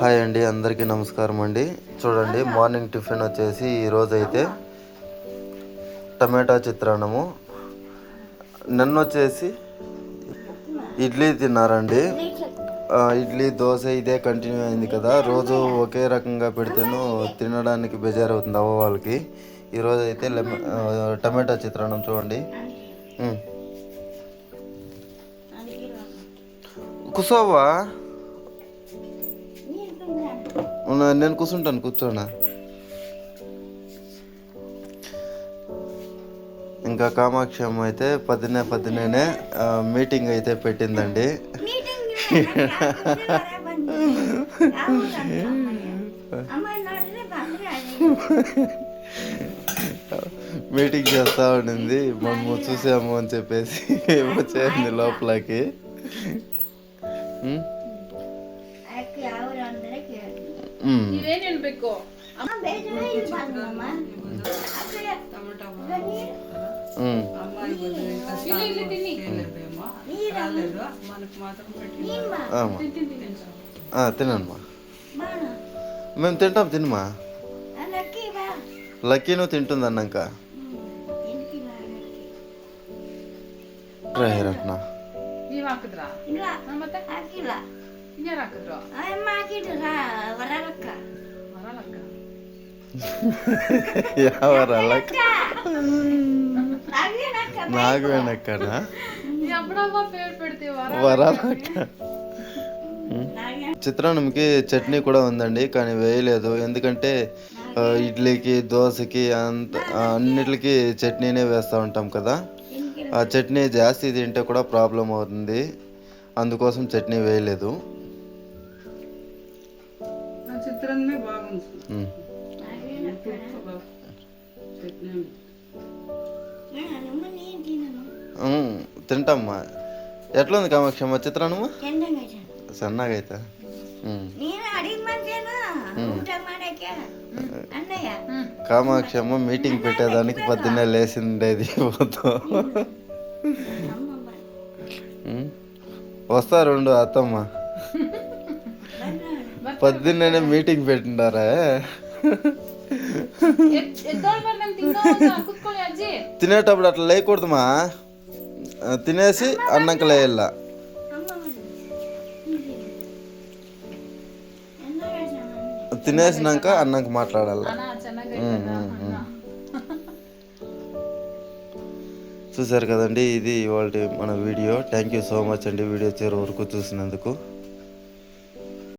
Hi అండి అందరికీ నమస్కారం అండి. చూడండి మార్నింగ్ టిఫిన్ వచ్చేసి ఈరోజు అయితే టమాటా చిత్రాన్నము. నిన్న వచ్చేసి ఇడ్లీ తిన్నారండి. ఇడ్లీ దోశ ఇదే కంటిన్యూ అయింది కదా. రోజు ఒకే రకంగా పెడితేను తినడానికి బేజారవుతుంది అవ్వ వాళ్ళకి. ఈరోజు అయితే లెమన్ టమాటా చిత్రాన్నం చూడండి. కుసోవా? నేను కూర్చుంటాను కూర్చోనా? ఇంకా కామాక్షి అమ్మ అయితే పదినే పదినేనే మీటింగ్ అయితే పెట్టిందండి. మీటింగ్ చేస్తా ఉండింది. మనము చూసాము అని చెప్పేసి వచ్చేయండి లోపలికి. ఉమ్, ఉమ్. ఇదే నేను పెక్కో ఉమ్. అమ్మాయి వదిలే కష్టాలు చేయలేదేమో. రాలేదు మనకు మాత్రం పెట్టి ఆమా. ఆ, తినమ్మా మేము తింటాం తినమా లక్కీ నువ్వు తింటుంది అన్నాక రేరంటున్నా ನೀವ್ ಹಾಕಿದ್ರಾ ಹಾ, ಮತ್ತೆ ಇನ್ಯಾರು ಹಾಕಿದ್ರು ఎవరు అలా? వరాలక్క చిత్రాన్నంకి చట్నీ కూడా ఉందండి కానీ వేయలేదు. ఎందుకంటే ఇడ్లీకి దోశకి అంత అన్నిటికి చట్నీనే వేస్తూ ఉంటాం కదా. ఆ చట్నీ జాస్తి తింటే కూడా ప్రాబ్లం అవుతుంది. అందుకోసం చట్నీ వేయలేదు. చిత్రం బాగుంది. తింటామ్మా ఎట్లా ఉంది తింటామ్మా. ఎట్లుంది కామాక్షమ్మ? చిత్రాన్నము సన్నగా అయితే కామాక్షమ్మ మీటింగ్ పెట్టేదానికి పొద్దున్నే లేచిండేది పోతూ వస్తా రెండు అత్తమ్మ. పొద్దున్నే మీటింగ్ పెట్టిండారా? తినేటప్పుడు అట్లా లేయకూడదుమా? తినేసి అన్నంక లేయాల తినేసినాక అన్నంక మాట్లాడాల చూసారు కదండి ఇది ఇవాళ మన video. Thank you so much అండి వీడియో చేరే వరకు చూసినందుకు.